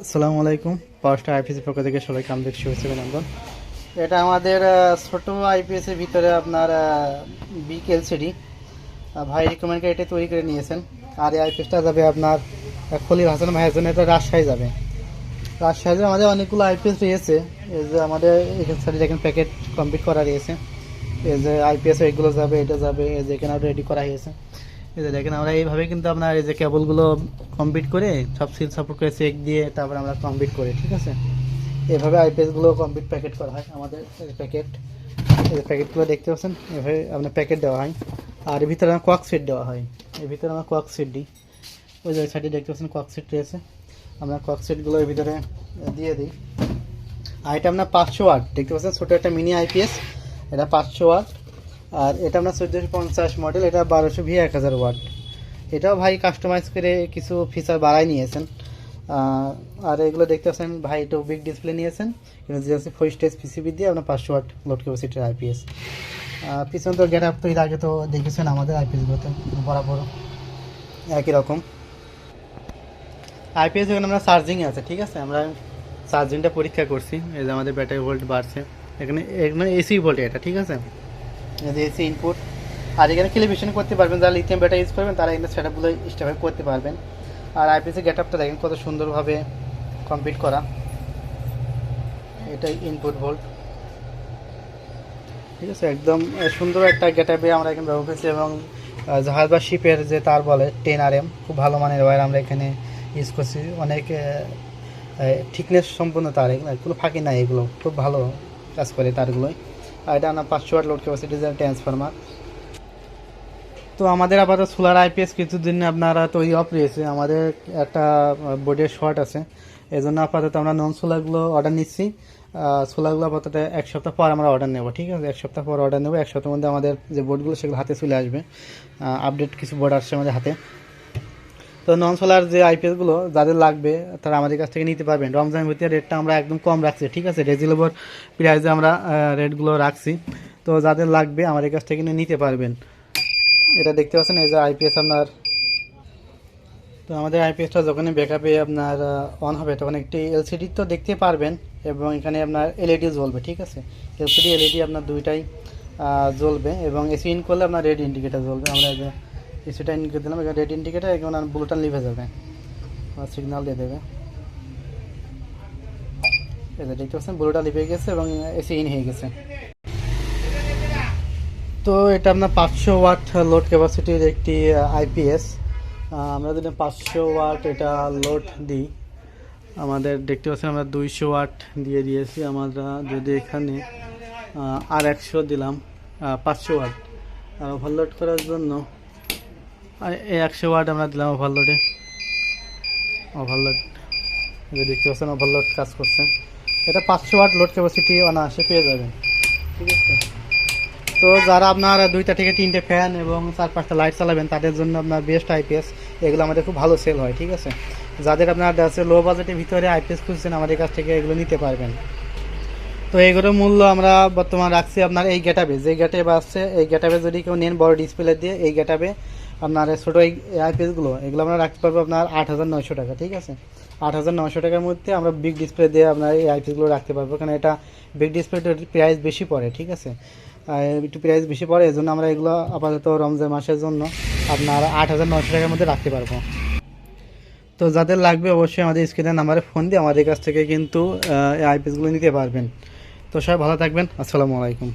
আসসালামু আলাইকুম পাওয়ারস্টার আইপিএস পক্ষ থেকে সবাইকে আমাদের শুভেচ্ছা অভিনন্দন এটা আমাদের ছোট আইপিএস এর ভিতরে আপনার বিগ এলসিডি ভাই রিকমেন্ড করে এটা তৈরি করে নিয়েছেন। আর এই আইপিএসটা যাবে আপনার খলিল হাসান ভাইয়ের জন্য এটা রাজশাহী যাবে। রাজশাহীতে আমাদের অনেকগুলো আইপিএস রয়েছে। এই যে আমাদের এখানে দেখেন প্যাকেট কমপ্লিট করা রয়েছে। এই যে আইপিএস এগুলো যাবে, এটা যাবে, এই যে এখানে রেডি করা হয়েছে। এই যে দেখেন, আমরা এইভাবে কিন্তু আপনার এই যে কেবলগুলো কমপ্লিট করে সব সিল সাপোর্ট করে চেক দিয়ে তারপর আমরা কমপ্লিট করি, ঠিক আছে? এভাবে আইপিএসগুলো কমপ্লিট প্যাকেট করা হয় আমাদের প্যাকেট এই যে প্যাকেটগুলো দেখতে পাচ্ছেন, এভাবে আপনার প্যাকেট দেওয়া হয়। আর এর ভিতরে আমার কোয়াক সিট দেওয়া হয়। এর ভিতরে আমরা কোয়াক সিট দিই ওই যে সাইডে দেখতে পাচ্ছেন কোয়াক সিট রয়েছে। আমরা কোয়াক সিটগুলো এর ভিতরে দিয়ে দিই। আর এটা আপনার পাঁচশো ওয়াট দেখতে পাচ্ছেন? ছোটো একটা মিনি আইপিএস এটা পাঁচশো ওয়াট আর এটা আপনার চোদ্দোশো পঞ্চাশ মডেল এটা বারোশো ভি, এক হাজার ওয়াট এটাও ভাই কাস্টমাইজ করে কিছু ফিচার বাড়াই নিয়েছেন। আর এগুলো দেখতে পাচ্ছেন, ভাই একটু বিগ ডিসপ্লে নিয়েছেন। কিন্তু যে ফোর স্টেজ পিসিবি দিয়ে আপনার পাঁচশো ওয়াট লোড ক্যাপাসিটির আইপিএস পিছন তো গেট আপ তো এর আগে তো দেখেছেন আমাদের আইপিএসগুলোতে বরাবর একই রকম। আইপিএস এখানে আমরা চার্জিং আছে, ঠিক আছে? আমরা চার্জিংটা পরীক্ষা করছি, এই যে আমাদের ব্যাটারি ভোল্ট বাড়ছে। এখানে এখানে এসি ভোল্ট এটা, ঠিক আছে? এসি ইনপুট আর এখানে ক্যালিব্রেশন করতে পারবেন, যারা লিথিয়াম ব্যাটারি ইউজ করবেন, তারা এখানে সেটআপগুলো স্টেপে করতে পারবেন। আর আইপিএস গেট আপটা দেখেন কত সুন্দরভাবে কমপ্লিট করা। এটাই ইনপুট ভোল্ট ঠিক আছে, একদম সুন্দর একটা গেট আপে আমরা এখানে ব্যবহার করেছি এবং জাহাজ বা শিপের যে তার বলে টেন আর এম খুব ভালো মানের ওয়ার আমরা এখানে ইউজ করছি। অনেক ঠিকনেস সম্পূর্ণ তার, এগুলো কোনো ফাঁকি নাই এগুলো, খুব ভালো কাজ করে তারগুলোই। আর এটা আমরা পাঁচশো ওয়াট লোড ক্যাপাসিটি ট্রান্সফরমার তো আমাদের আপাতত সোলার আইপিএস কিছুদিন আপনারা তৈরি অফ রয়েছে, আমাদের একটা বোর্ডের শর্ট আছে। এই জন্য আপাতত আমরা নন সোলারগুলো অর্ডার নিচ্ছি। সোলারগুলো আপাতত এক সপ্তাহ পর আমরা অর্ডার নেব, ঠিক আছে? এক সপ্তাহ পর অর্ডার নেব, এক সপ্তাহের মধ্যে আমাদের যে বোর্ডগুলো সেগুলো হাতে চলে আসবে। আপডেট কিছু বোর্ড আসছে আমাদের হাতে। তো নন সোলার যে আইপিএসগুলো যাদের লাগবে, তারা আমাদের কাছ থেকে নিতে পারবেন। রমজান ভিতরে রেটটা আমরা একদম কম রাখছি, ঠিক আছে? রেজিলেবল প্রাইসে আমরা রেটগুলো রাখছি। তো যাদের লাগবে, আমাদের কাছ থেকে নিতে পারবেন। এটা দেখতে পাচ্ছেন, এই যে আইপিএস আপনার। তো আমাদের আইপিএসটা যখন ব্যাকআপে আপনার অন হবে, তখন একটি এলসিডি তো দেখতে পারবেন, এবং এখানে আপনার এলইডি জ্বলবে, ঠিক আছে? এলসিডি এলইডি আপনার দুইটাই জ্বলবে, এবং এসি ইন করলে আপনার রেড ইন্ডিকেটার জ্বলবে। আমরা ইন করে দিলাম, এখানে রেড ইন্ডিকেটার এখন ব্লুটান লিভে যাবে। সিগন্যাল দিয়ে দেবে। এটা দেখতে পাচ্ছেন ব্লুটা লিভে গেছে এবং এসি ইন হয়ে গেছে। তো এটা আপনার পাঁচশো ওয়াট লোড ক্যাপাসিটির একটি আইপিএস আমরা যদি পাঁচশো ওয়াট এটা লোড দিই, আমাদের দেখতে পাচ্ছেন আমরা দুইশো ওয়াট দিয়ে দিয়েছি। আমরা যদি এখানে আর একশো দিলাম পাঁচশো ওয়াট। আর ওভারলোড করার জন্য আর এই একশো ওয়াট আমরা দিলাম ওভারলোডে ওভারলোড দেখতে পাচ্ছেন ওভারলোড কাজ করছে। এটা পাঁচশো ওয়াট লোড ক্যাপাসিটি অনায়াসে পেয়ে যাবেন। ঠিক আছে? তো যারা আপনার দুইটা থেকে তিনটে ফ্যান এবং চার পাঁচটা লাইট চালাবেন, তাদের জন্য আপনার বেস্ট আইপিএস এগুলো আমাদের খুব ভালো সেল হয়, ঠিক আছে? যাদের আপনার আছে লো বাজেটের ভিতরে আইপিএস খুঁজছেন, আমাদের কাছ থেকে এগুলো নিতে পারবেন। তো এগুলোর মূল্য আমরা বর্তমান রাখছি আপনার এই গেটাবে যে গেটাবে আসছে, এই গেটাবে যদি কেউ নেন বড় ডিসপ্লে দিয়ে, এই গেটাবে আপনার ছোটো এই আইপিএসগুলো এগুলো আমরা রাখতে পারব আপনার আট হাজার নয়শো টাকা, ঠিক আছে? আট হাজার নয়শো টাকার মধ্যে আমরা বিগ ডিসপ্লে দিয়ে আপনার এই আইপিএসগুলো রাখতে পারব, কারণ এটা বিগ ডিসপ্লেটার প্রাইস বেশি পড়ে, ঠিক আছে? একটু প্রাইস বেশি পড়ে এই জন্য আমরা এগুলো আপাতত রমজান মাসের জন্য আপনার আট হাজার নয়শো টাকার মধ্যে রাখতে পারব। তো যাদের লাগবে অবশ্যই আমাদের স্ক্রিনের নাম্বারে ফোন দিয়ে আমাদের কাছ থেকে কিন্তু আইপিএসগুলো নিতে পারবেন। তো সবাই ভালো থাকবেন, আসসালামু আলাইকুম।